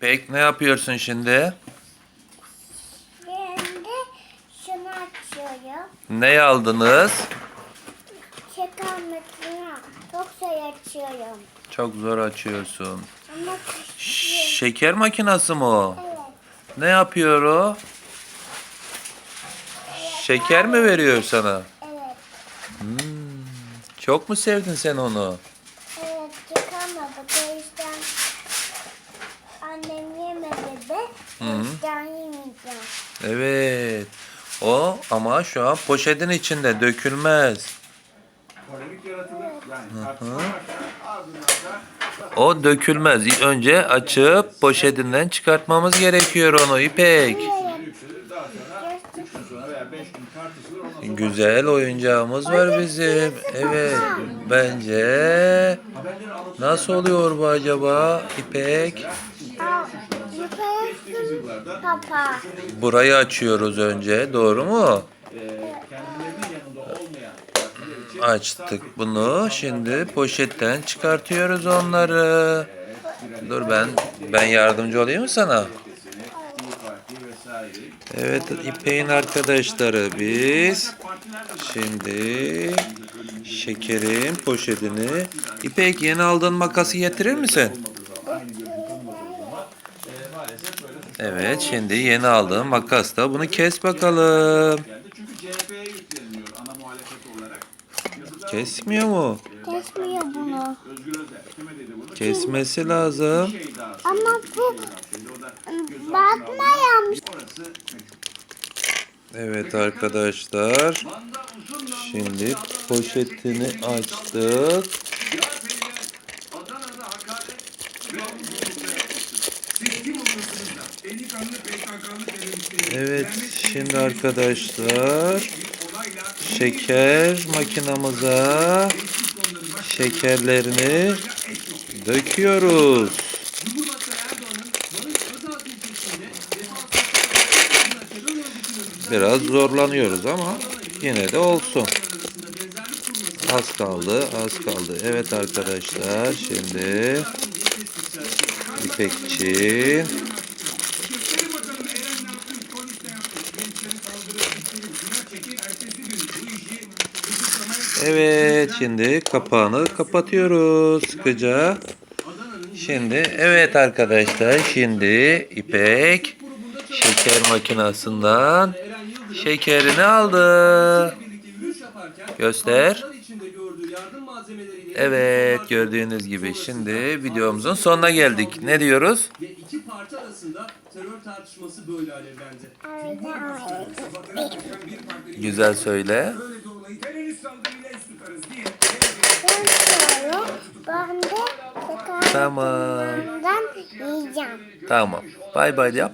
İpek ne yapıyorsun şimdi? Şimdi şunu açıyorum. Ne aldınız? Şeker makine. Çok şey açıyorum. Çok zor açıyorsun. Ama Şeker makinası mı o? evet. Ne yapıyor o? Şeker mi veriyor sana? Evet. Çok mu sevdin sen onu? Evet çıkamadık. O yüzden annem yemeyeceğim. Evet. O ama şu an poşetin içinde dökülmez. Polemik yaratılır. Yani tartışma varsa ardından da O dökülmez. Önce açıp poşetinden çıkartmamız gerekiyor onu İpek. yükselir. Daha sonra 3 gün sonra veya 5 gün tartışılır. Ondan sonra Güzel oyuncağımız var bizim. Evet. Bence haberleri alıp nasıl oluyor bu acaba İpek? Papa. Burayı açıyoruz önce. Doğru mu? Açtık bunu. Şimdi poşetten çıkartıyoruz onları. Dur ben ben yardımcı olayım mı sana? Evet İpek'in arkadaşları biz. Şimdi şekerin poşetini. İpek yeni aldığın makası getirir misin? Evet şimdi yeni aldığın makasla bunu kes bakalım. Kesmiyor mu? Kesmiyor bunu. Kesmesi lazım. Ama bu bakma. Evet arkadaşlar. Şimdi poşetini açtık. Evet şimdi arkadaşlar şeker makinamıza şekerlerini döküyoruz. Biraz zorlanıyoruz ama yine de olsun. Az kaldı, az kaldı. Evet arkadaşlar şimdi İpekçi. Evet şimdi kapağını kapatıyoruz sıkıca. Şimdi evet arkadaşlar şimdi İpek şeker makinasından şekerini aldı. Göster. Evet gördüğünüz gibi şimdi videomuzun sonuna geldik. Ne diyoruz? ve iki arasında terör tartışması böyle alevlendi. Güzel söyle. Ben de şeker Tamam. yiyeceğim. Tamam. Bay bay yap.